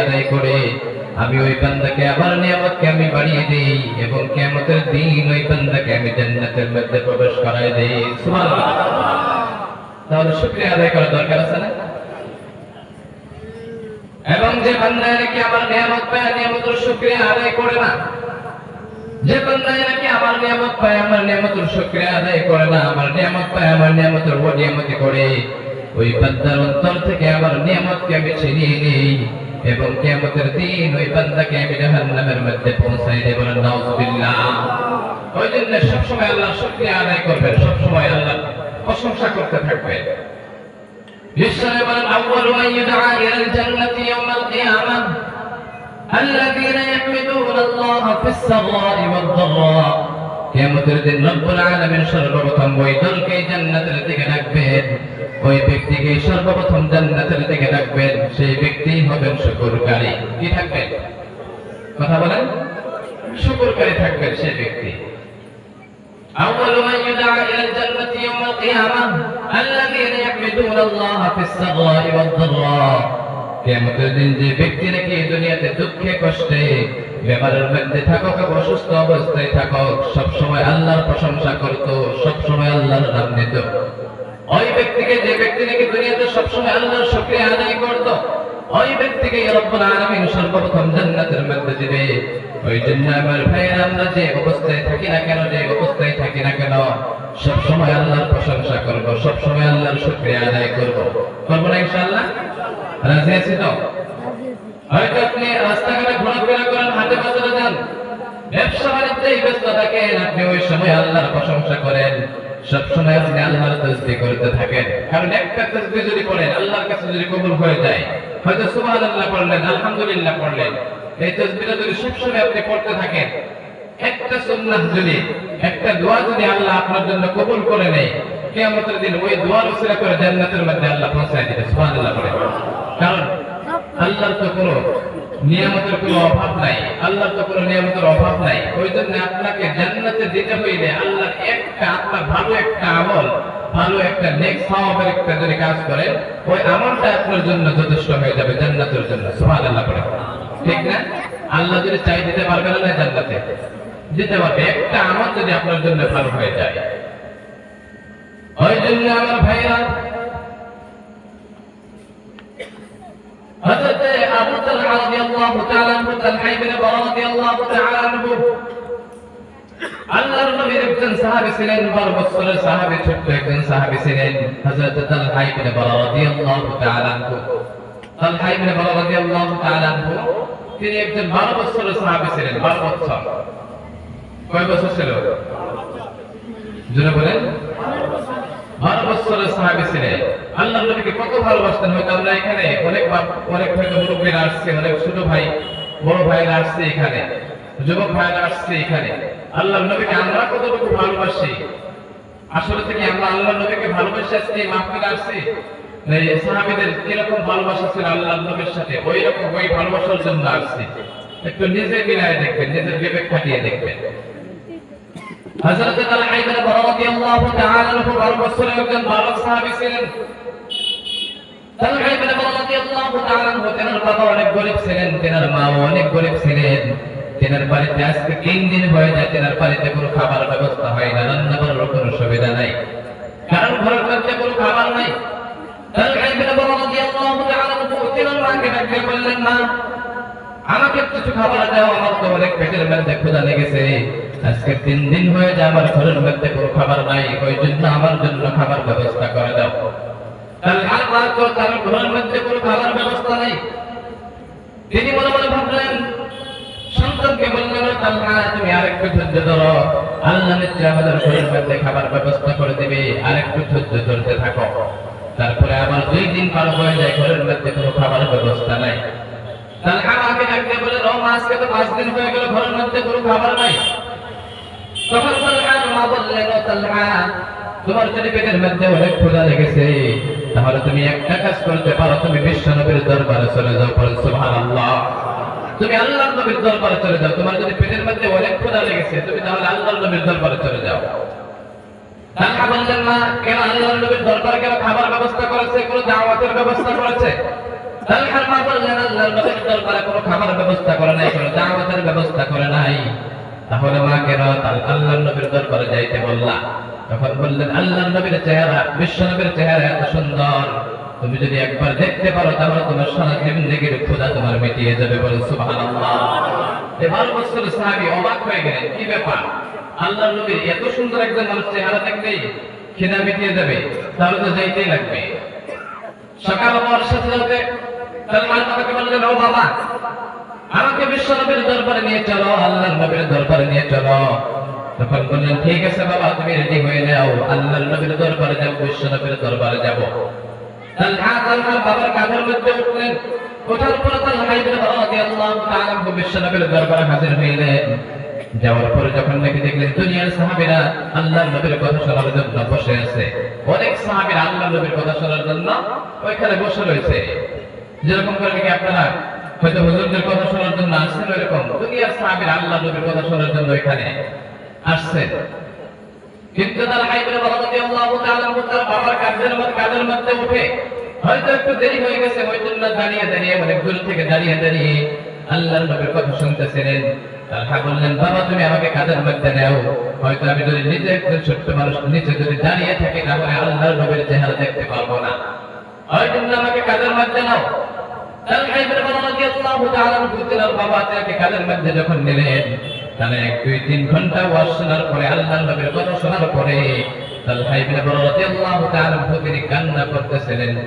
আদায় করে। আমি ওই বান্দাকে, আমার নিয়ামতকে আমি বাড়িয়ে দেই এবং কিয়ামতের দিন ওই বান্দাকে আমি জান্নাতের মধ্যে প্রবেশ করায় দেই। তাহলে শুকরিয়া আদায় করার দরকার আছে না? এবং যে বান্দায় নাকি আমার নিয়ামত পায়, নিয়ামতের শুকরিয়া আদায় করে না। যে বান্দায় নাকি আমার নিয়ামত পায়, আমার নিয়ামতের শুকরিয়া আদায় করে না। আমার নিয়ামত পায়, আমার নিয়ামতের ও নিয়ামতি করে। ওই বান্দার অন্তর থেকে আমার নিয়ামতকে আমি ছিনিয়ে নেই এবং কিয়ামতের দিন ওই বান্দাকে আমি জাহান্নামের মধ্যে পৌঁছাই দেব। নাউজুবিল্লাহ। ওই জন্য সবসময় আল্লাহর শুকরিয়া আদায় করবেন, সবসময় আল্লাহ প্রশংসা করতে থাকবেন। يسر من أول من يدعى إلى الجنة يوم القيامة الذين يحمدون الله في السراء والضراء কিয়ামতের দিন রব্বুল আলামিন সর্বপ্রথম ওই দলকে জান্নাতের দিকে ডাকবেন ওই ব্যক্তিকে সর্বপ্রথম জান্নাতের দিকে ডাকবেন সেই ব্যক্তি হবেন শুকরকারী কি থাকবেন কথা বলেন শুকরকারী থাকবেন সেই ব্যক্তি أول من يدعى إلى الجنة يوم القيامة الذين يحمدون الله في السراء والضراء কিয়ামতের দিন যে ব্যক্তি নাকি এই দুনিয়াতে দুঃখে কষ্টে বেমারের মধ্যে থাকুক এবং অসুস্থ অবস্থায় থাকুক সব সময় আল্লাহর প্রশংসা করত সব সময় আল্লাহর নাম নিত ওই ব্যক্তিকে যে ব্যক্তি নাকি দুনিয়াতে সব সময় আল্লাহর শুকরিয়া আদায় করত ওই ব্যক্তিকে রব্বুল আলামিন সর্বপ্রথম জান্নাতের মধ্যে দিবে। ওই জন্য আমার ভাইয়ের আমরা যে অবস্থায় থাকি না কেন, যে অবস্থায় থাকি না কেন, সব সময় আল্লাহর প্রশংসা করব, সব সময় আল্লাহর শুকরিয়া আদায় করব। করব না ইনশাআল্লাহ? রাজি আছি তো? হয়তো আপনি রাস্তাঘাটে ঘোরাফেরা করেন হাতে বাজারে যান। ব্যবসা বাণিজ্যেই ব্যস্ত থাকেন, আপনি ওই সময় আল্লাহর প্রশংসা করেন। সবসময় আপনি আল্লাহর তসবি করতে থাকেন। কারণ একটা তসবি যদি করেন আল্লাহর কাছে যদি কবুল হয়ে যায়, হয়তো সুবহানাল্লাহ পড়লেন, আলহামদুলিল্লাহ পড়লেন। এই তসবিটা যদি সবসময় আপনি পড়তে থাকেন, একটা সুন্নাহ যদি, একটা দোয়া যদি আল্লাহ আপনার জন্য কবুল করে নেয়, কিয়ামতের দিন ওই দোয়ার উসিলা করে জান্নাতের মধ্যে আল্লাহ পৌঁছায় দিবে, সুবহানাল্লাহ পড়ে। কারণ আল্লাহর তো কোনো নিয়ামতের কোনো অভাব নাই। আল্লাহর তো কোনো নিয়ামতের অভাব নাই। ওই জন্য আপনাকে জান্নাতে দিতে হইলে আল্লাহর একটা আপনার ভালো একটা আমল, ভালো একটা নেক সওয়াবের একটা যদি কাজ করেন, ওই আমলটা আপনার জন্য যথেষ্ট হয়ে যাবে জান্নাতের জন্য। সুবহানাল্লাহ পড়ে। ঠিক না? আল্লাহ যদি চাই দিতে পারবে না জান্নাতে। দিতে পারবে। একটা আমল যদি আপনার জন্য ভালো হয়ে যায়। ওই জন্য আমার ভাইরা হযরত আবু তালহা রাদিয়াল্লাহু তাআলা আনহু, তালহা ইবনে বারা রাদিয়াল্লাহু তাআলা আনহু। আল্লাহর নবীর একজন বছরের সাহাবী, ছোট্ট একজন সাহাবী ছিলেন হযরত তালহা ইবনে বারা রাদিয়াল্লাহু তাআলা আনহু। তিনি একজন 12 বছরের সাহাবি ছিলেন 12 বছর। কয় বছর ছিল? বলেন। বছরের সাহাবী ছিলেন। আল্লাহ নবীকে কত ভালোবাসতেন হয়তো আমরা এখানে অনেক অনেক হয়তো মুরব্বীরা আসছে, অনেক ছোট ভাই, বড় ভাইরা আসছে এখানে, যুবক ভাইরা আসছে এখানে। আল্লাহ নবীকে আমরা কতটুকু ভালোবাসি? আসলে আমরা আল্লাহ নবীকে ভালোবাসে আসছি? কীরকম ভালোবাসা ছিল আল্লাহ সাথে? ওই রকম ওই ভালোবাসার জন্য আসছি। একটু নিজের মিলায় দেখবেন, নিজের বিবেক খাটিয়ে দেখবেন। হযরত বারা রাদিয়াল্লাহু তাআলা আনহু বারো একজন বালক সাহাবী ছিলেন। তাআলা তেনার বাড়িতে আজকে তিন দিন হয়ে যায়, তেনার বাড়িতে কোনো খাবার ব্যবস্থা হয় না, রান্না করার কোনো সুবিধা নাই। কারণ ঘরের মধ্যে কোনো খাবার নাই। তালহা ইবনে বারা রাদিয়াল্লাহু তাআলা আনহু, তেনার মাকে ডাকতে বললেন, মা আমাকে কিছু খাবার দাও আমার তো অনেক পেটের মধ্যে ক্ষুধা লেগেছে। আজকে তিন দিন হয়ে যায় আমার ঘরের মধ্যে কোনো খাবার নাই। ওই জন্য আমার জন্য খাবার ব্যবস্থা করে দাও। তাহলে তো তার ঘরের মধ্যে কোনো খাবার ব্যবস্থা নাই। তিনি মনে মনে ভাবলেন, সন্তানকে বললেন তুমি ধৈর্য ধরো। আল্লাহ নিশ্চয় আমাদের মধ্যে খাবার ব্যবস্থা করে ধৈর্য ধরতে থাকো। তারপরে আবার দুই দিন পার হয়ে যায়, ঘরের মধ্যে কোনো খাবার ব্যবস্থা নাই। মা হয়ে মা তাহলে তুমি একটা কাজ করতে পারো, তুমি বিশ্ব নবীর দরবারে চলে যাও। পরে সুবহানাল্লাহ, তুমি আল্লাহর নবীর দরবারে চলে যাও। তোমার যদি পেটের মধ্যে অনেক ক্ষুধা লেগেছে, তুমি তাহলে আল্লাহর নবীর দরবারে চলে যাও। তালহা বললেন না কেন আল্লাহর নবীর দরবারে কেন খাবার ব্যবস্থা করেছে, কোনো দাওয়াতের ব্যবস্থা করেছে? তালহার চেহারা, বিশ্ব চেহারা এত সুন্দর। তুমি যদি একবার দেখতে পারো, তাহলে তোমার সারা ক্ষুধা তোমার মিটিয়ে যাবে বলে সুবহানাল্লাহ। অবাক হয়ে গেলেন, কি ব্যাপার? আল্লাহর নবীর এত সুন্দর একজন মানুষ চেহারা দেখলেই খিদা মিটিয়ে যাবে, তাহলে তো যাইতেই লাগবে। সকাল হওয়ার সাথে সাথে সালমান আমাকে বললেন ও বাবা, আমাকে বিশ্ব নবীর দরবারে নিয়ে চলো, আল্লাহর নবীর দরবারে নিয়ে চলো। তখন বললেন, ঠিক আছে বাবা, তুমি রেডি হয়ে যাও আল্লাহর নবীর দরবারে যাব বিশ্ব নবীর দরবারে যাব। তালহা তালহা বাবার কাঁধের মধ্যে উঠলেন। ওঠার পরে তালহা ইবনে রাদিয়াল্লাহু তাআলা আনহু বিশ্ব নবীর দরবারে হাজির হইলেন। যাওয়ার পরে যখন নাকি দেখলেন দুনিয়ার সাহাবীরা আল্লাহর নবীর কথা শোনার জন্য বসে আছে। অনেক সাহাবীরা আল্লাহর নবীর কথা শোনার জন্য ওইখানে বসে রয়েছে। যেরকম করে নাকি আপনারা হয়তো হুজুরদের কথা শোনার জন্য আসছেন, ওইরকম। দুনিয়ার সাহাবীরা আল্লাহর নবীর কথা শোনার জন্য ওইখানে আসছেন। কিন্তু তার হাইবের বাবা রাদিয়াল্লাহু তাআলা আনহু তার বাবার কাঁধের মধ্যে কাঁধের মধ্যে উঠে হয়তো একটু দেরি হয়ে গেছে, ওই জন্য দাঁড়িয়ে দাঁড়িয়ে অনেক দূর থেকে দাঁড়িয়ে দাঁড়িয়ে আল্লাহর নবীর কথা শুনতেছিলেন। তালহা বললেন, বাবা, তুমি আমাকে কাঁধের মধ্যে নাও। হয়তো আমি যদি নিজে একজন ছোট্ট মানুষ নিচে যদি দাঁড়িয়ে থাকি, তাহলে আল্লাহর নবীর চেহারা দেখতে পারব না। আমাকে কাঁধের মধ্যে নাও। তালহা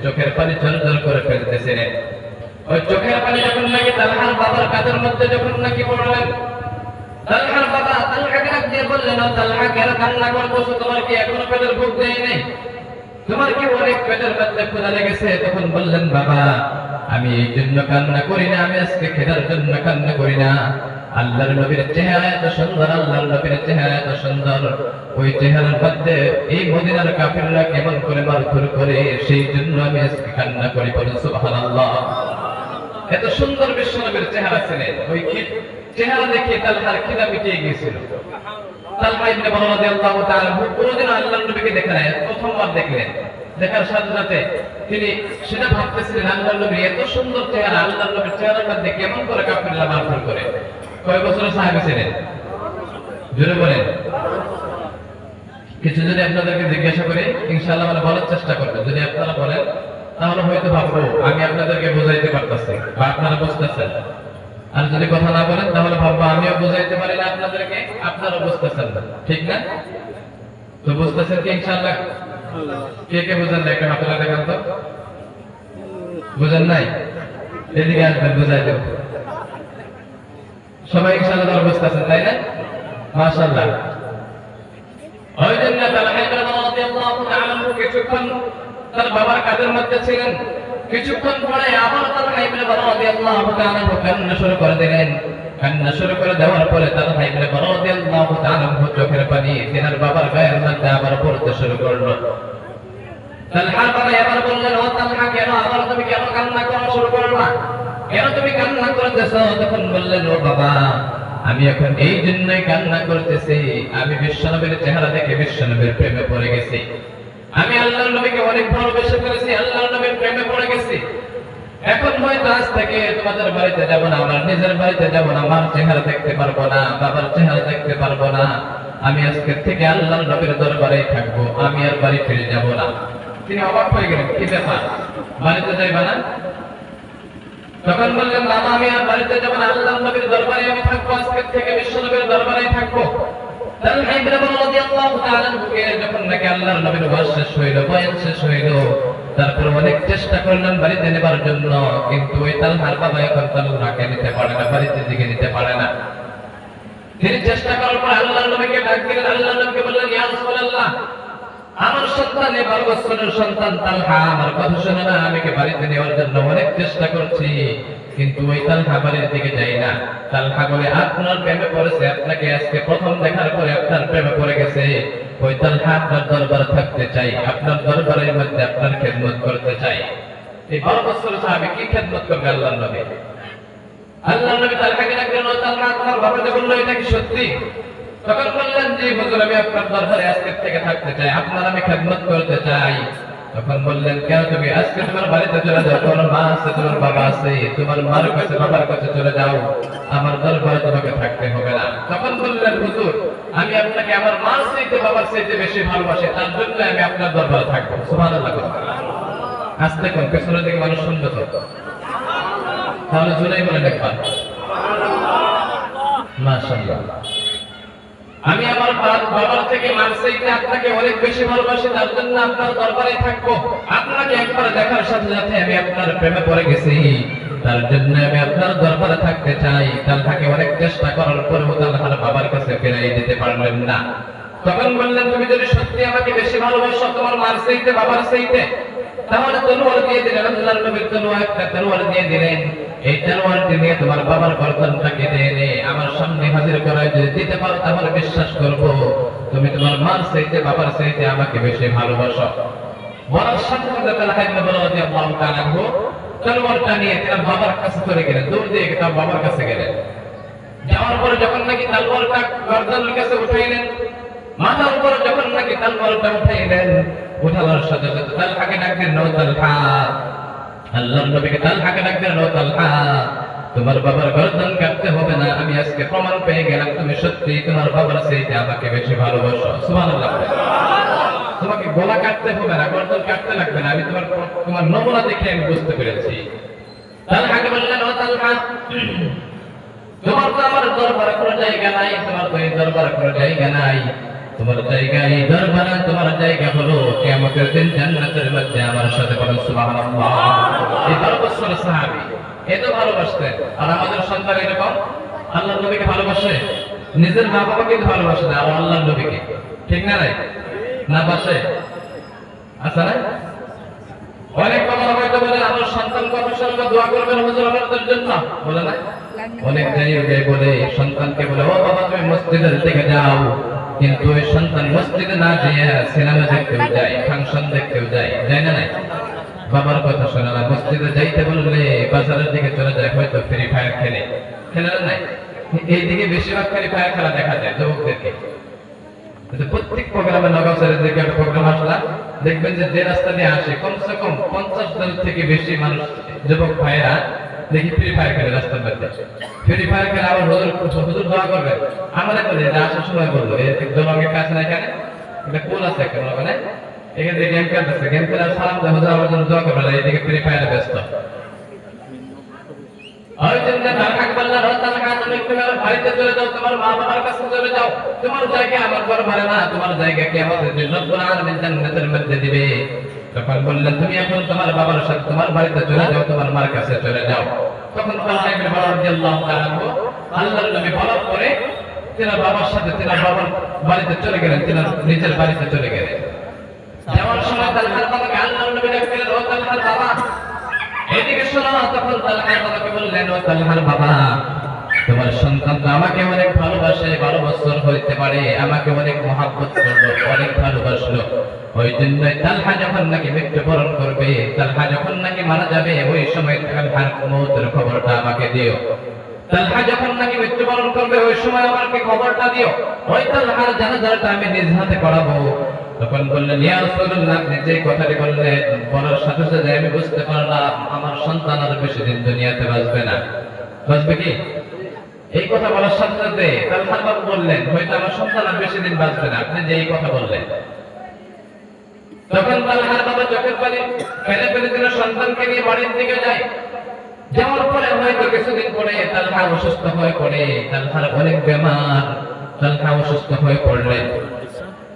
চোখের পানি ঝরঝর করে ফেলতেছিলেন। ওই চোখের পানি যখন নাকি তালহার বাবার কাঁধের মধ্যে যখন নাকি পড়লেন তালহার বাবা তালহাকে ডাক দিয়ে বললেন তালহা, কেন কান্না করতেছো? তোমার কি এখনও পেটের ভোগ দেয় নাই? তোমার কি অনেক পেটের মধ্যে ক্ষুধা লেগেছে, তখন বললেন, বাবা, আমি এই জন্য কান্না করি না, আমি আজকে খেদার জন্য কান্না করি না। আল্লাহর নবীর চেহারা এত সুন্দর, আল্লাহর নবীর চেহারা এত সুন্দর। ওই চেহারার মধ্যে এই মদিনার কাফিররা কেমন করে মারধর করে, সেই জন্য আমি আজকে কান্না করি বলুন, সুবহানাল্লাহ। এত সুন্দর বিশ্ব নবীর চেহারা ছিলেন। ওই চেহারা দেখে তালহার খিদা মিটিয়ে গিয়েছিল। কিছু যদি আপনাদেরকে জিজ্ঞাসা করি, ইনশাআল্লাহ মানে বলার চেষ্টা করবেন। যদি আপনারা বলেন, তাহলে হয়তো ভাববো, আমি আপনাদেরকে বোঝাইতে পারতেছি বা আপনারা বুঝতেছেন। আর যদি কথা না বলেন, তাহলে ভাববো আমিও বোঝাইতে পারি না আপনাদেরকে। আপনারা বুঝতেছেন ঠিক না? তো বুঝতেছেন কি ইনশাআল্লাহ? কে কে বুঝেন না? একটা হাতলা দেখান তো। বুঝেন নাই? এদিকে আসবেন, বুঝাই দেব। সবাই ইনশাআল্লাহ তারা বুঝতেছেন, তাই না? মাশাআল্লাহ। ওই জন্য তালহা ইবনে রাদিয়াল্লাহু তাআলা কিছুক্ষণ তার বাবার কাঁধের মধ্যে ছিলেন। কিছুক্ষণ পরে আবার তার তালহা ইবনে বাবা রাদিয়াল্লাহু তাআলা আনহু কান্না শুরু করে দিলেন। কান্না শুরু করে দেওয়ার পরে তার তালহা ইবনে বাবা রাদিয়াল্লাহু তাআলা আনহু চোখের পানি তিনার বাবার গায়ের মধ্যে আবার পড়তে শুরু করল। বাবা বললেন, ও তালহা, কেন? আবার তুমি কেন কান্না করা শুরু কেন তুমি কান্না তখন বললেন, ও বাবা, আমি এখন এই জন্যই কান্না করতেছি। আমি বিশ্বনবীর চেহারা দেখে বিশ্বনবীর প্রেমে পড়ে গেছি। আমি আল্লাহর নবীকে অনেক ভালোবেসে ফেলেছি, আল্লাহর নবীর প্রেমে পড়ে গেছি। এখন হয়তো আজ থেকে তোমাদের বাড়িতে যাব না, আমার নিজের বাড়িতে যাব না, আমার চেহারা দেখতে পারব না, বাবার চেহারা দেখতে পারব না। আমি আজকে থেকে আল্লাহর নবীর দরবারেই থাকব, আমি আর বাড়ি ফিরে যাব না। তিনি অবাক হয়ে গেলেন, কি ব্যাপার? বাড়িতে যাইবা না? তখন বললেন, বাবা, আমি আর বাড়িতে যাব না, আল্লাহর নবীর দরবারে আমি থাকব, আজকে থেকে বিশ্ব নবীর দরবারেই থাকব। তারপর অনেক চেষ্টা বাড়িতে নেবার জন্য, কিন্তু ওই তালহার বাবা এখন নিতে পারে না, বাড়িতে দিকে নিতে পারে না। তিনি চেষ্টা করার পর নবীকে ডাক দিলেন নবীকে বললেন আমার সন্তান আমার কথা শুনে না, আমি বাড়িতে নেওয়ার জন্য অনেক চেষ্টা করছি? কিন্তু ওই তালহা বাড়ির দিকে যাই না। তালহা বলে আপনার প্রেমে পড়েছে, আপনাকে আজকে প্রথম দেখার পরে আপনার প্রেমে পড়ে গেছে। ওই তালহা আপনার দরবারে থাকতে চাই, আপনার দরবারের মধ্যে আপনার খেদমত করতে চাই। এই বারো বছর সাহাবি কি খেদমত করবে আল্লাহর নবী? আল্লাহ নবী তালহাকে ডাকলেন, ও তালহা তোমার বাবা বলল, এটা কি সত্যি? তখন বললেন যে হুজুর, আমি আপনার দরবারে আজকে থেকে থাকতে চাই, আপনার আমি খেদমত করতে চাই। তখন বললেন, কেন তুমি আজকে তোমার বাড়িতে চলে যাও? তোমার মা আছে, তোমার বাবা আছে, তোমার মার কাছে, বাবার কাছে চলে যাও। আমার দরবারে তোমাকে থাকতে হবে না। তখন বললেন, হুজুর, আমি আপনাকে আমার মার চাইতে, বাবার চাইতে বেশি ভালোবাসি, তার জন্য আমি আপনার দরবারে থাকব। সুবহানাল্লাহ আস্তে কোন পেছনের দিকে মানুষ শুনবে তো। তাহলে জোরাই বলে দেখবা মাশাআল্লাহ। আমি আমার বাবার থেকে মার চাইতে আপনাকে অনেক বেশি ভালোবাসি, তার জন্য আপনার দরবারে থাকব। আপনাকে একবার দেখার সাথে সাথে আমি আপনার প্রেমে পড়ে গেছি। তার জন্য আমি আপনার দরবারে থাকতে চাই। তার তাকে অনেক চেষ্টা করার পরেও তার বাবার কাছে ফিরাই দিতে পারলেন না। তখন বললেন, তুমি যদি সত্যি আমাকে বেশি ভালোবাসো তোমার মার চাইতে, বাবার চাইতে, তাহলে তলোয়ার দিয়ে দিলেন, আল্লাহর নবীর তলোয়ার, একটা তলোয়ার দিয়ে দিলেন। এই তলোয়ারটি নিয়ে তোমার বাবার গর্দনটাকে দিয়ে নে আমার সামনে হাজির করায় যদি দিতে পারো, তাহলে বিশ্বাস করব। তুমি তোমার মার চাইতে, বাবার চাইতে আমাকে বেশি ভালোবাসো। বলার সাথে সাথে তালহা ইবনে বলা রাদিয়াল্লাহু তাআলা আনহু তলোয়ারটা নিয়ে তার বাবার কাছে চলে গেলেন, দৌড় দিয়ে তার বাবার কাছে গেলেন। যাওয়ার পরে যখন নাকি তলোয়ারটা গর্দনের কাছে উঠাইলেন, মাথার উপর যখন নাকি তলোয়ারটা উঠাইলেন, উঠানোর সাথে সাথে তালহাকে ডাকলেন নো তালহা আল্লাহর নবীকে তালহাকে ডাকলেন নো তালহা, তোমার বাবার গর্দন কাটতে হবে না, আমি আজকে প্রমাণ পেয়ে গেলাম, তুমি সত্যি তোমার বাবার চাইতে আমাকে বেশি ভালোবাসো। সুবহানাল্লাহ। তোমাকে গলা কাটতে হবে না গর্দন কাটতে লাগবে না, আমি তোমার তোমার নমুনা দেখে আমি বুঝতে পেরেছি। তালহাকে বললেন, ও তালহা, তোমার তো আমার দরবারে কোনো জায়গা নাই, তোমার তো এই দরবারে কোনো জায়গা নাই। তোমার জায়গা এই দরবারে, তোমার জায়গা হলো কিয়ামতের দিন জান্নাতের মধ্যে আমার সাথে বলেন, সুবহানাল্লাহ। এই বারো সাহাবী এত ভালোবাসতেন। আর আমাদের সন্তান এরকম, আল্লাহর নবীকে ভালোবাসে? নিজের মা বাবাকে ভালোবাসে না আর আল্লাহর নবীকে। ঠিক না নাই? না বাসে? আচ্ছা না অনেক বাবা হয়তো বলে, আমার সন্তান কত সর্ব দোয়া করবেন হুজুর আমাদের জন্য? বলে না? অনেক জায়গায় বলে, সন্তানকে বলে, ও বাবা, তুমি মসজিদের দিকে যাও। কিন্তু ওই সন্তান মসজিদে না যেয়ে সিনেমা দেখতেও যায়, ফাংশন দেখতেও যায় যায় না নাই? বাবার কথা শোনে না, মসজিদে যাইতে বললে বাজারের দিকে চলে যায়, হয়তো ফ্রি ফায়ার খেলে। খেলে নাই? এইদিকে বেশিরভাগ ফ্রি ফায়ার খেলা দেখা যায় যুবকদেরকে। প্রত্যেক প্রোগ্রামে নগাঁও দিকে একটা প্রোগ্রাম দেখবেন যে যে রাস্তা দিয়ে আসে, কমসে কম পঞ্চাশ জন থেকে বেশি মানুষ, যুবক ভাইয়েরা দেখি ফ্রি ফায়ার খেলে রাস্তার মধ্যে ফ্রি ফায়ার খেলে আবার হুজুর হুজুর দোয়া করবে। আমাদের বলে, এটা আসার সময় বলল। দলঙ্গের কাছে না এখানে? একটা কোল আছে মানে এখান গেম খেলতেছে গেম সালাম দেয় আমার জন্য দোয়া করবে না। ফ্রি ফায়ারে ব্যস্ত। তুমি তোমার জায়গা আমার ঘর ভাড়া না। তোমার জায়গা কে জন্য রব্বুল আলামিন মধ্যে দিবে। তখন বললেন, তুমি এখন তোমার বাবার সাথে তোমার বাড়িতে চলে যাও, তোমার মার কাছে চলে যাও। তখন নবী বলার পরে তিনার বাবার সাথে তিনার বাবার বাড়িতে চলে গেলেন তিনার নিজের বাড়িতে চলে গেলেন। যাওয়ার সময় বাবা। এদিকে শোনো তখন বাবাকে বললেন, ও বাবা। তোমার সন্তান তো আমাকে অনেক ভালোবাসে, বারো বছর হইতে পারে, আমাকে অনেক মহাব্বত করল, অনেক ভালোবাসলো। ওই জন্য তালহা যখন নাকি মৃত্যুবরণ করবে, তালহা যখন নাকি মারা যাবে, ওই সময় তালহার মৌতের খবরটা আমাকে দিও। তালহা যখন নাকি মৃত্যুবরণ করবে, ওই সময় আমাকে খবরটা দিও। ওই তালহার জানাজাটা আমি নিজ হাতে করাবো। তখন বললেন কথাটি বলার সাথে সাথে আমি বুঝতে পারলাম, আমার সন্তান আর বেশি দিন দুনিয়াতে বাঁচবে না। বাঁচবে কি? এই কথা বলার সাথে সাথে তালহার বাবু বললেন, হয়তো আমার সন্তান আর বেশি দিন বাঁচবে না। আপনি যে এই কথা বললেন। তখন তালহার বাবা চোখের পানি ফেলে ফেলে দিল সন্তানকে নিয়ে বাড়ির দিকে যায়। যাওয়ার পরে হয়তো কিছুদিন পরে তালহা অসুস্থ হয়ে পড়ে তালহার অনেক বেমার তালহা অসুস্থ হয়ে পড়লেন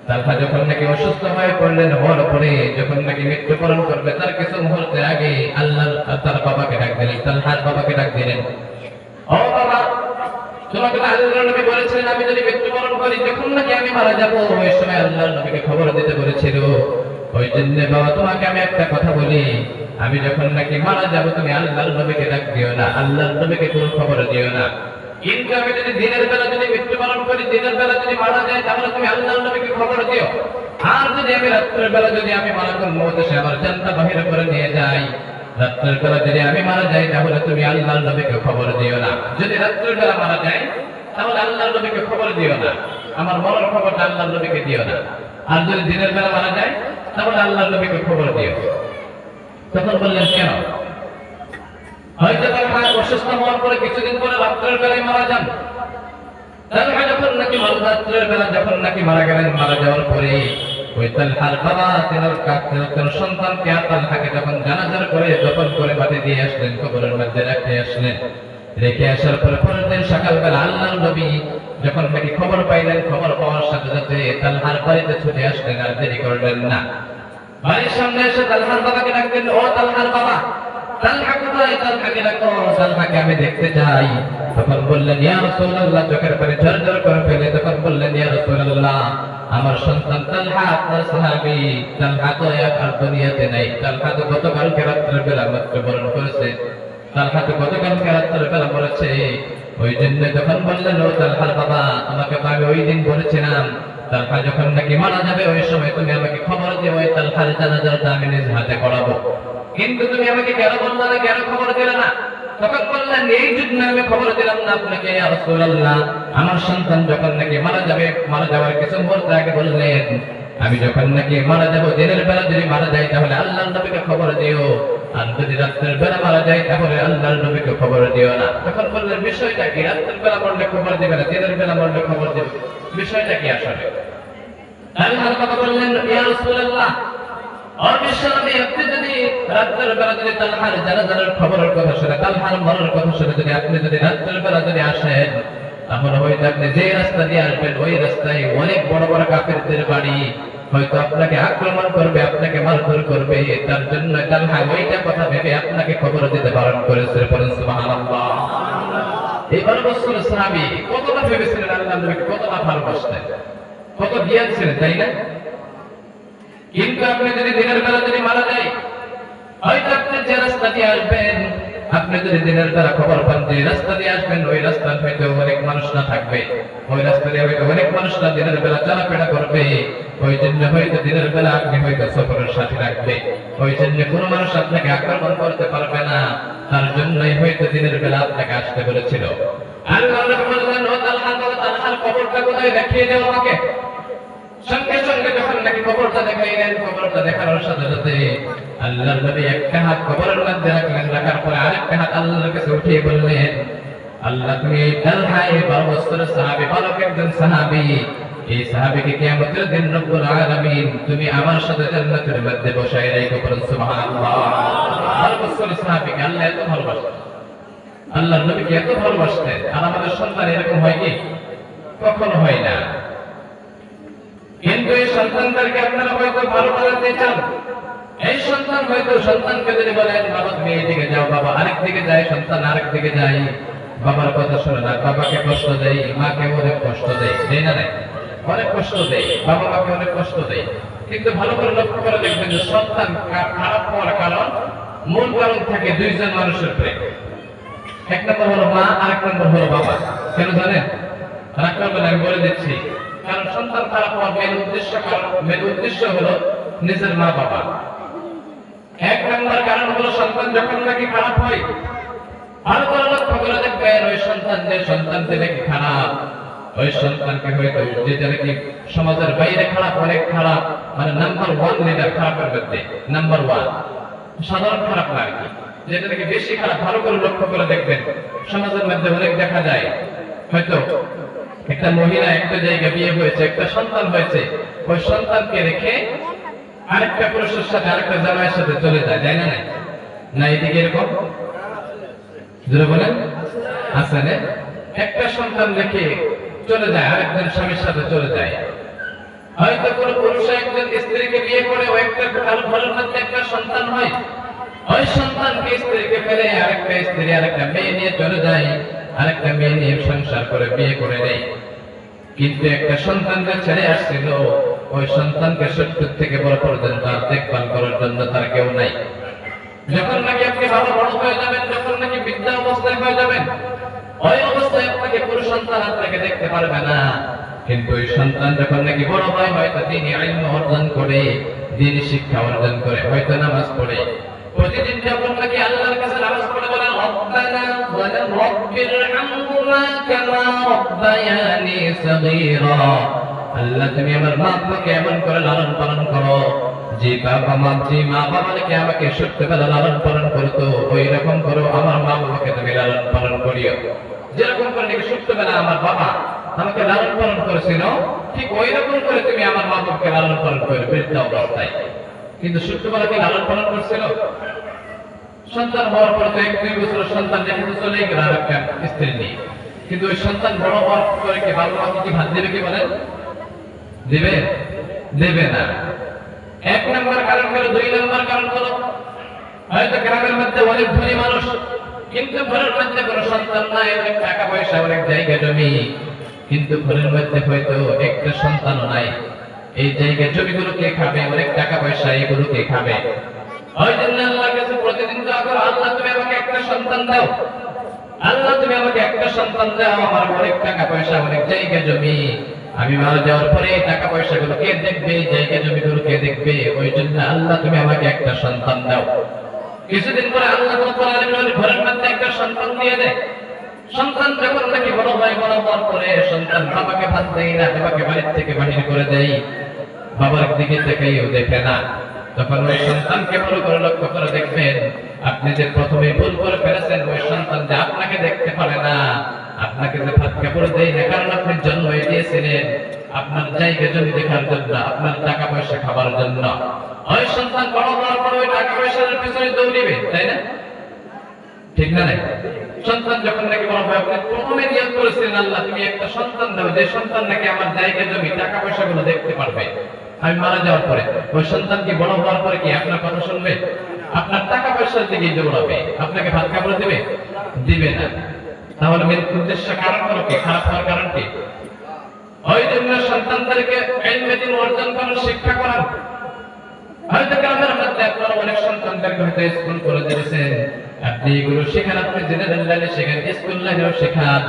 তালহা যখন নাকি অসুস্থ হয়ে পড়লেন হওয়ার পরে যখন নাকি মৃত্যুবরণ করবে, তার কিছু মুহূর্তের আগে আল্লাহ তার বাবাকে ডাক দিলেন তালহার বাবাকে ডাক দিলেন। ও বাবা আমি যখন নাকি মারা যাব? তুমি আল্লাহর নবীকে ডাক দিও না, আল্লাহর নবীকে কোনো খবর দিও না। কিন্তু আমি যদি দিনের বেলা যদি মৃত্যুবরণ করি, দিনের বেলা যদি মারা যায় তাহলে তুমি আল্লাহর নবীকে খবর দিও। আর যদি আমি রাত্রের বেলা যদি আমি মারা মত এসে আমার জানটা বাহির করে নিয়ে যাই রাত্রের বেলা যদি আমি মারা যাই, তাহলে তুমি আল্লাহর নবীকে খবর দিও না। যদি রাত্রের বেলা মারা যায় তাহলে আল্লাহর নবীকে খবর দিও না। আমার মরার খবরটা আল্লাহর নবীকে দিও না। আর যদি দিনের বেলা মারা যায় তাহলে আল্লাহর নবীকে খবর দিও। তখন বললেন, কেন? হয়তো তার অসুস্থ হওয়ার পরে কিছুদিন পরে রাত্রের বেলায় মারা যান। তালহা যখন নাকি রাত্রের বেলা যখন নাকি মারা গেলেন, মারা যাওয়ার পরে রেখে আসার পরে দিন সকালবেলা আল্লাহ নবী যখন নাকি খবর পাইলেন, খবর পাওয়ার সাথে ছুটে আসলেন আর দেরি করলেন না। বাড়ির সামনে এসে তালহার বাবাকে ডাকলেন, ও তালহার বাবা ওই জন্য বললেন আমাকে আমি ওই দিন বলেছিলাম, তালহা যখন নাকি মারা যাবে, ওই সময় তুমি আমাকে খবর দিও, ওই তালহার জানাজাটা আমি হাতে করাবো। কিন্তু তুমি আমাকে কেন বললে না কেন খবর দিলে না? আমি যখন নাকি মারা যাবে, দিনের বেলা যদি মারা যাই তাহলে আল্লাহর নবীকে খবর দিও। আর যদি রাত্রের বেলা মারা যায়, তাহলে আল্লাহর নবীকে খবর দিও না। তখন বললেন, বিষয়টা কি? রাত্রের বেলা মরলে খবর দিবে না, দিনের বেলা মরলে খবর দিবে। বিষয়টা কি আসলে? আল্লাহর কথা বললেন আক্রমণ করবে, আপনাকে মারধর করবে, তার জন্য তালহা ওইটা কথা ভেবে আপনাকে খবর দিতে বারণ করেছে, বলেন সুবহানাল্লাহ। এই বছর কতটা ভেবেছিলেন আল্লাহ কতটা ভালোবাসতেন? কত দিয়েছিলেন, তাই না? কিন্তু আপনি যদি দিনের বেলা যদি মারা যায় হয়তো আপনি যে রাস্তা দিয়ে আসবেন, আপনি যদি দিনের বেলা খবর পান যে রাস্তা দিয়ে আসবেন, ওই রাস্তার হয়তো অনেক মানুষ না থাকবে। ওই রাস্তা দিয়ে হয়তো অনেক মানুষ না দিনের বেলা চলাফেরা করবে। ওই জন্য হয়তো দিনের বেলা আপনি হয়তো সফরের সাথে রাখবে। ওই জন্য কোনো মানুষ আপনাকে আক্রমণ করতে পারবে না। তার জন্যই হয়তো দিনের বেলা আপনাকে আসতে বলেছিল। আল্লাহ বললেন, ও তালহার তালহার কবরটা কোথায় দেখিয়ে দাও আমাকে? সঙ্গে সঙ্গে যখন নাকি সাথে সাথে আল্লাহর নবী একটা হাত মধ্যে রাখলেন, রাখার পরে আরেকটা হাত আল্লাহর কাছে উঠিয়ে বললেন, আল্লাহ, তুমি সাহাবী বালক একজন সাহাবী। এই সাহাবীকে কিয়ামতের দিন রব্বুল আলামিন তুমি আমার সাথে জান্নাতের মধ্যে বসায় রেখে সুবহানাল্লাহ। আল্লাহ এত ভালোবাসেন আল্লাহর নবীকে এত ভালোবাসতেন। আর আমাদের সন্তান এরকম হয় কি? কখনো হয় না। সন্তানদেরকে আপনারা হয়তো ভালো বানাতে চান। এই সন্তান হয়তো সন্তানকে যদি বলেন, বাবা, তুমি এইদিকে যাও, বাবা, আরেক দিকে যায় সন্তান আরেক দিকে যায় বাবার কথা শুনে না, বাবাকে কষ্ট দেয় মাকে অনেক কষ্ট দেয় দেয় না অনেক কষ্ট দেয় বাবা মাকে অনেক কষ্ট দেয় কিন্তু ভালো করে লক্ষ্য করে দেখবেন যে সন্তান খারাপ হওয়ার কারণ, মূল কারণ থাকে দুইজন মানুষের প্রেম। এক নম্বর হলো মা, আরেক নম্বর হলো বাবা। কেন জানেন? রাগ করবেন আমি বলে দিচ্ছি কারণ সন্তান উদ্দেশ্য উদ্দেশ্য হলো নিজের মা বাবা। এক নম্বর কারণ হলো সন্তান যখন নাকি খারাপ হয় লক্ষ্য করে দেখবেন ওই নাকি খারাপ। ওই সন্তানকে হয়তো যেটা নাকি সমাজের বাইরে খারাপ, অনেক খারাপ মানে নাম্বার ওয়ান লিডার খারাপের মধ্যে নাম্বার ওয়ান সাধারণ খারাপ না আর কি। যেটা নাকি বেশি খারাপ, ভালো করে লক্ষ্য করে দেখবেন। সমাজের মধ্যে অনেক দেখা যায়। হয়তো একটা মহিলা একটা জায়গায় বিয়ে হয়েছে, একটা সন্তান হয়েছে। ওই সন্তানকে রেখে আরেকটা পুরুষের সাথে আরেকটা জামাইয়ের সাথে চলে যায় তাই না? না, এদিকে এরকম? বলেন। একটা সন্তান রেখে চলে যায়, আরেকজন স্বামীর সাথে চলে যায়। হয়তো কোনো পুরুষ একজন স্ত্রীকে বিয়ে করে, ও একটা ভালো ঘরের মধ্যে একটা সন্তান হয়। ওই সন্তানকে স্ত্রীকে ফেলে আরেকটা স্ত্রী, আরেকটা মেয়ে নিয়ে চলে যায়। আরেকটা মেয়ে নিয়ে সংসার করে, বিয়ে করে নেয় কিন্তু একটা সন্তানকে ছেড়ে আসছিল। ওই সন্তানকে সত্তর থেকে বড় পর্যন্ত আর দেখভাল করার জন্য তার কেউ নাই। যখন নাকি আপনি ভালো বড় হয়ে যাবেন, যখন নাকি অবস্থায় হয়ে যাবেন, ওই অবস্থায় আপনাকে পুরো সন্তান আপনাকে দেখতে পারবে না। কিন্তু ওই সন্তান যখন নাকি বড় হয়, হয়তো তিনি আইন অর্জন করে দিন শিক্ষা অর্জন করে, হয়তো নামাজ পড়ে। প্রতিদিন যখন নাকি আল্লাহর কাছে নামাজ পড়ে বলে রব্বানা ওয়ালা হামহুমা কামা রব্বায়ানি সগীরা আল্লাহ, তুমি আমার বাবাকে এমন করে লালন পালন করো, যে বাবা মা যে মা বাবাকে আমাকে সত্যবেলা লালন পালন করতো, ওই রকম করো আমার মা বাবাকে তুমি লালন পালন করিও। যেরকম করে নাকি সত্যবেলা আমার বাবা আমাকে লালন পালন করেছিল, ঠিক ওই রকম করে তুমি আমার মা বাবাকে লালন পালন করে বৃদ্ধ অবস্থায়। কিন্তু সত্যবেলাকে লালন পালন করছিল? সন্তান হওয়ার পর তো এক দুই বছর সন্তান রেখে তো চলেই গেল আর একটা স্ত্রী নিয়ে। কিন্তু ওই সন্তান বড় হওয়ার পরে কি বাবা মাকে কি ভাত দেবে কি বলেন দেবে? দেবে না। এক নম্বর কারণ হলো, দুই নম্বর কারণ হলো, হয়তো গ্রামের মধ্যে অনেক ধনী মানুষ, কিন্তু ঘরের মধ্যে কোনো সন্তান নাই, অনেক টাকা পয়সা, অনেক জায়গা জমি। কিন্তু ঘরের মধ্যে হয়তো একটা সন্তানও নাই। এই জায়গা জমিগুলো কে খাবে? অনেক টাকা পয়সা এগুলো কে খাবে? ওই জন্য আল্লাহর কাছে আল্লাহ তুমি আমাকে একটা সন্তান দাও। কিছুদিন পরে আল্লাহ ঘরের মধ্যে একটা সন্তান দিয়ে দেয়। সন্তান যখন নাকি বড় হয়, বড় হওয়ার পরে সন্তান বাবাকে ভাত দেয় না, বাবাকে বাড়ির থেকে বাহির করে দেয়। বাবার দিকে তাকাইও দেখে না। তখন ওই সন্তানকে ভালো করে লক্ষ্য করে দেখবেন, আপনি যে প্রথমে ভুল করে ফেলেছেন, ওই সন্তান যে আপনাকে দেখতে পারে না, আপনাকে যে ভাত কাপড় দেয় না, কারণ আপনি জন্ম দিয়েছিলেন আপনার জায়গা জমি দেখার জন্য, আপনার টাকা পয়সা খাবার জন্য। ওই সন্তান বড় হওয়ার পর ওই টাকা পয়সার পিছনে দৌড়িবে তাই না? ঠিক না নাই? সন্তান যখন নাকি বড় হয় আপনি প্রথমে নিয়োগ করেছিলেন, আল্লাহ, তুমি একটা সন্তান দাও, যে সন্তান নাকি আমার জায়গা জমি, টাকা পয়সা গুলো দেখতে পারবে। আমি মারা যাওয়ার পরে, ওই সন্তান কি বড় হওয়ার পরে কি আপনার কথা শুনবে? আপনার টাকা পয়সার দিকে দৌড়াবে আপনাকে ভাত কাপড় দেবে? দিবে না। তাহলে মেন উদ্দেশ্য কারণ হলো কি? খারাপ হওয়ার কারণ কি? ওই জন্য সন্তানদেরকে এলমে অর্জন করার শিক্ষা করান হয়তো গ্রামের মধ্যে আপনারা অনেক সন্তানদেরকে হয়তো স্কুল করে দিয়েছেন আপনি এগুলো শেখান, আপনি জেনারেল লাইনে শেখান, স্কুল লাইনেও শেখান।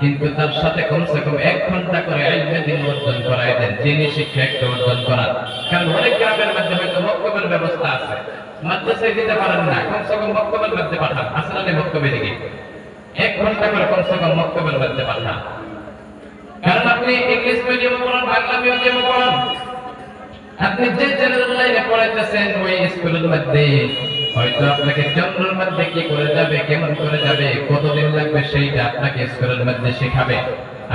কিন্তু তার সাথে কমসে কম এক ঘণ্টা করে এলমে দিন অর্জন করাই দেন, যিনি শিক্ষা একটা অর্জন করান। কারণ অনেক গ্রামের মধ্যে হয়তো মক্তবের ব্যবস্থা আছে। মাদ্রাসায় দিতে পারেন না কমসে কম মক্তবের মধ্যে পাঠান। আসলে মক্তবে দিকে। এক ঘণ্টা করে কমসে কম মক্তবের মধ্যে পাঠান। কারণ আপনি ইংলিশ মিডিয়ামে পড়ান, বাংলা মিডিয়ামে পড়ান। আপনি যে জেনারেল লাইনে পড়াইতেছেন, ওই স্কুলের মধ্যে হয়তো আপনাকে চন্দ্রের মধ্যে কি করে যাবে, কেমন করে যাবে, কতদিন লাগবে সেইটা আপনাকে স্কুলের মধ্যে শেখাবে।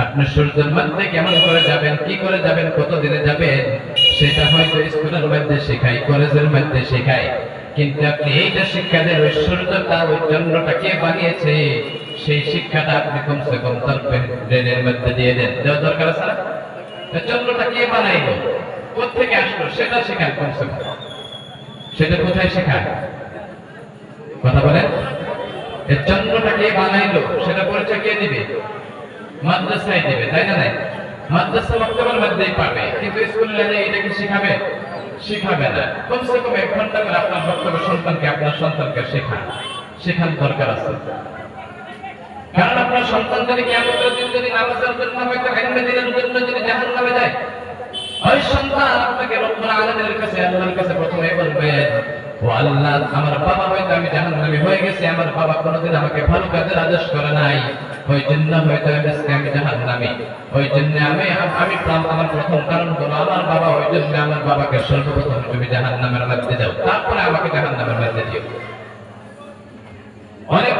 আপনি সূর্যের মধ্যে কেমন করে যাবেন, কি করে যাবেন, কতদিনে যাবেন, সেটা হয়তো স্কুলের মধ্যে শেখাই কলেজের মধ্যে শেখাই কিন্তু আপনি এইটা শিক্ষা দেন, ওই সূর্যটা, ওই চন্দ্রটা কে বানিয়েছে, সেই শিক্ষাটা আপনি কমসে কম তার ব্রেনের মধ্যে দিয়ে দেন। দেওয়া দরকার আছে না? চন্দ্রটা কে বানাইলো? কোথেকে আসলো? সেটা শেখান কমসে কম। সেটা কোথায় শেখায় কথা বলেন এই চন্দ্রটা কে বানাইলো? সেটা পরিচয় কে দিবে? মাদ্রাসায় দিবে, তাই না নাই? মাদ্রাসা মক্তবের মধ্যেই পাবে, কিন্তু স্কুল লেভেলে এটা কি শিখাবে? শিখাবে না। কমসে কম এক ঘণ্টা করে আপনার বক্তব্য সন্তানকে, আপনার সন্তানকে শেখান। শেখান দরকার আছে। কারণ আপনার সন্তান যদি কিয়ামতের দিন, যদি নামাজের জন্য হয়তো ইলমে দিনের জন্য যদি জাহান্নামে যায়। ওই সন্তান আপনাকে রব্বুল আলামিনের কাছে, আল্লাহর কাছে প্রথমে বলবে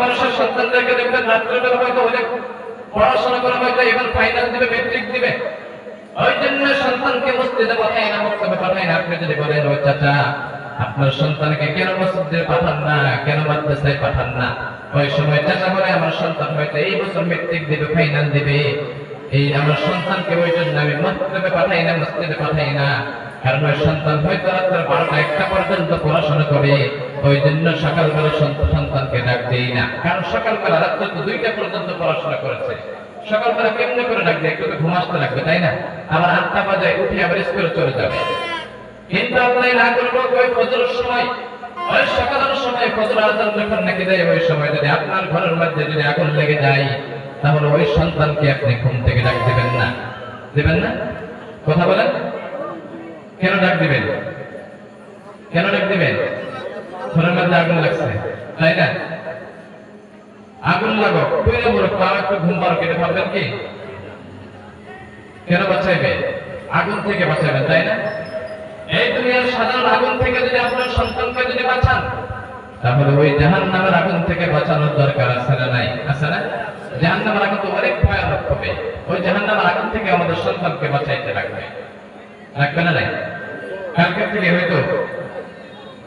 মানুষের সন্তানদেরকে দেখবেন পড়াশোনা করে হয়তো এবার ফাইনাল দিবে মেট্রিক দিবে। ওই জন্য সন্তানকে মসজিদে পাঠাই না, মক্তবে আপনি যদি বলেন, ওই চাচা আপনার সন্তানকে কেন মসজিদে পাঠান না? কেন মাদ্রাসায় পাঠান না? ওই সময় চাচা বলে, আমার সন্তান হয়তো এই বছর মেট্রিক দিবে ফাইনাল দিবে। এই আমার সন্তানকে ওই জন্য আমি মসজিদে পাঠাই না, মসজিদে পাঠাই না। কারণ ওই সন্তান হয়তো রাত্রে বারোটা একটা পর্যন্ত পড়াশোনা করে। ওই জন্য সকালবেলা সন্ত- সন্তানকে ডাক দেই না। কারণ সকালবেলা রাত্রে তো দুইটা পর্যন্ত পড়াশোনা করেছে। সকালবেলা কেমনে করে ডাক দেয় একটু তো ঘুম লাগবে, তাই না? আবার আটটা বাজায় উঠে আবার স্কুলে চলে যাবে। কিন্তু আল্লাহ না ওই ফজরের সময়? ওই সকালের সময় ফজর আজান ওই সময় যদি আপনার ঘরের মধ্যে যদি আগুন লেগে যায়, তাহলে ওই সন্তানকে আপনি ঘুম থেকে ডাক দিবেন না। দিবেন না? কথা বলেন? কেন ডাক দিবেন? কেন ডাক দিবেন? ঘরের মধ্যে আগুন লাগছে, তাই না? আগুন লাগো পুরো ঘুম বার কেটে পারবেন কি? কেন বাঁচাইবে? আগুন থেকে বাঁচাবেন তাই না? এই দুনিয়ার সাধারণ আগুন থেকে যদি আপনার সন্তানকে যদি বাঁচান, তাহলে ওই জাহান নামের আগুন থেকে বাঁচানোর দরকার আছে না নাই? আছে না? জাহান নামের আগুন তো অনেক ভয়ানক হবে। ওই জাহান নামের আগুন থেকে আমাদের সন্তানকে বাঁচাইতে রাখবে রাখবে না নাই? কালকের থেকে হয়তো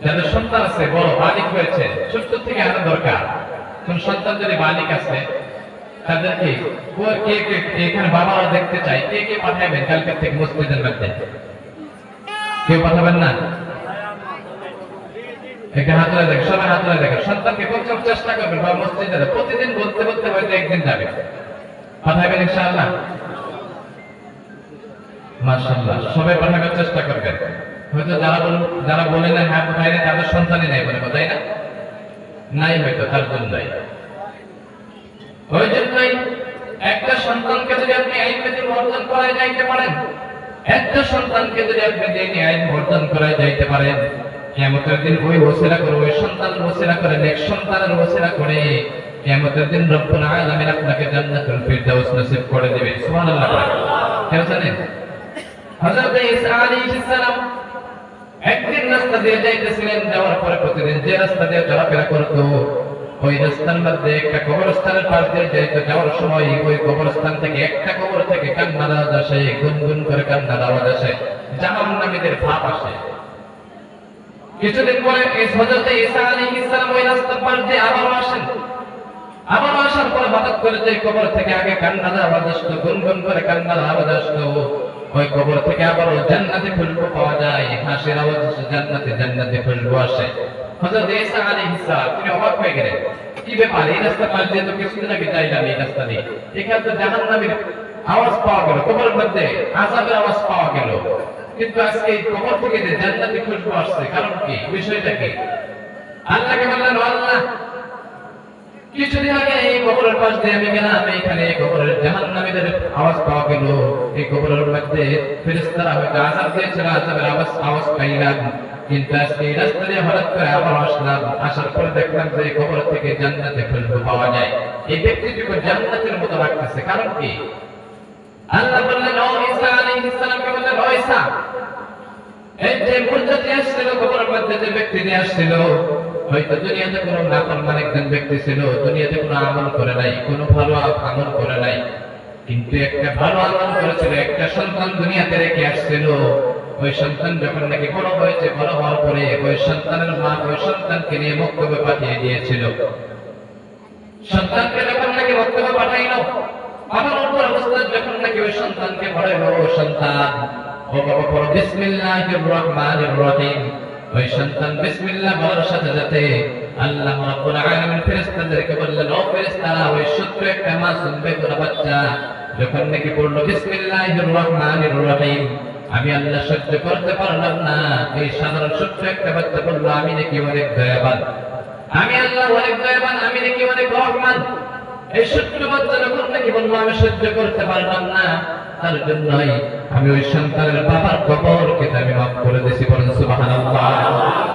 যাদের সন্তান আছে, বড় বালিক হয়েছে, ছোট্ট থেকে আনা দরকার। কোন সন্তান যদি বালিক আছে, তাদেরকে কে কে, এখানে বাবারা দেখতে চাই কে কে পাঠাবেন কালকের থেকে মসজিদের মধ্যে? কেউ পাঠাবেন না। একটা দেখেন, সবাই সন্তানকে চেষ্টা করবেন, বা মসজিদে প্রতিদিন বলতে বলতে হয়তো একদিন যাবে। পাঠাবেন ইনশাআল্লাহ? মাশাআল্লাহ, সবাই চেষ্টা করবেন। হয়তো যারা বল, যারা বলে না হ্যাঁ পাঠাই না তাদের সন্তানই নাই বলে তাই না? নাই হয়তো, তার জন্যই। ওই জন্যই একটা সন্তানকে যদি আপনি আইন বিধি বর্জন করায় যাইতে পারেন একটা সন্তানকে যদি আপনি দিনে আইন বর্জন করায় যাইতে পারেন কেমতের দিন ওই ওসিলা করে, ওই সন্তান ওসিলা করে, নেক সন্তানের ওসিলা করে কেমতের দিন রব্বুল আলামিন আপনাকে জান্নাতুল ফিরদাউস নসিব করে দিবে। সুবহানাল্লাহ। কেন জানেন হযরত ঈসা আলাইহিস একদিন রাস্তা দিয়ে যাইতেছিলেন, যাওয়ার পরে প্রতিদিন যে রাস্তা দিয়ে চলাফেরা করতো ওই রাস্তার মধ্যে একটা কবরস্থানের পাশ দিয়ে যাইতো যাওয়ার সময় ওই কবরস্থান থেকে একটা কবর থেকে কান্নার আওয়াজ আসে, গুনগুন করে কান্নার আওয়াজ আসে জাহান নামীদের ভাব আসে। কিছুদিন পরে এই হযরত ঈসা আলাইহিস সালাম ওই রাস্তার পাশ দিয়ে আবারও আসেন। আবারও আসার পরে হঠাৎ করে যে কবর থেকে আগে কান্নার আওয়াজ আসতো, গুনগুন করে কান্নার আওয়াজ আসতো, ওই কবর থেকে আবারও জান্নাতে খুশবু পাওয়া যায়, হাসির আওয়াজ জান্নাতে জান্নাতে খুশবু আসে। হযরত ঈসা আলাইহিস সালাম, তিনি অবাক হয়ে গেলেন। কি ব্যাপার? এই রাস্তা পাশ দিয়ে তো কিছুদিন আগে যাইলাম এই রাস্তা দিয়ে। এখানে তো জাহান্নামের আওয়াজ পাওয়া গেল, কবরের মধ্যে আযাবের আওয়াজ পাওয়া গেল। কিন্তু আজকে এই কবর থেকে যে জান্নাতে খুশবু আসছে, কারণ কি? বিষয়টা কি? আল্লাহকে বললেন "ও আল্লাহ। কিছুদিন আগে এই কবরের পাশ দিয়ে আমি গেলাম এখানে কবরের জাহান্নামীদের আওয়াজ পাওয়া গেল। এই কবরের মধ্যে ফেরেশতারা হয়তো আযাব দিয়েছিল, আযাবের আওয়াজ আওয়াজ পাইলাম। কিন্তু হয়তো দুনিয়াতে কোনো একজন ব্যক্তি ছিল, দুনিয়াতে কোনো আমল করে নাই, কোনো ভালো আমল করে নাই। কিন্তু একটা ভালো আমল করেছিল, একটা সন্তান দুনিয়াতে রেখে আসছিল ওই সন্তান যখন নাকি বড় হয়েছে, বড় হওয়ার পরে ওই সন্তানের মা ওই সন্তানকে নিয়ে মক্তব্যে পাঠিয়ে দিয়েছিল। সন্তানকে যখন নাকি বক্তব্য পাঠাইলো বিসমিল্লাহ আল্লাহ ওই বাচ্চা যখন নাকি পড়ল বিসমিল্লাহির রহমানির রহিম আমি আল্লাহ সহ্য করতে পারলাম না। এই সাধারণ সত্য একটা বাচ্চা বলল, আমি নাকি অনেক দয়াবান। আমি আল্লাহ অনেক দয়াবান, আমি নাকি অনেক রহমান। এই ছোট্ট বাচ্চা যখন নাকি বলল, আমি সহ্য করতে পারলাম না, তার জন্যই আমি ওই সন্তানের বাবার কবরকে আমি মাফ করে দিয়েছি বলেন সুবহানাল্লাহ।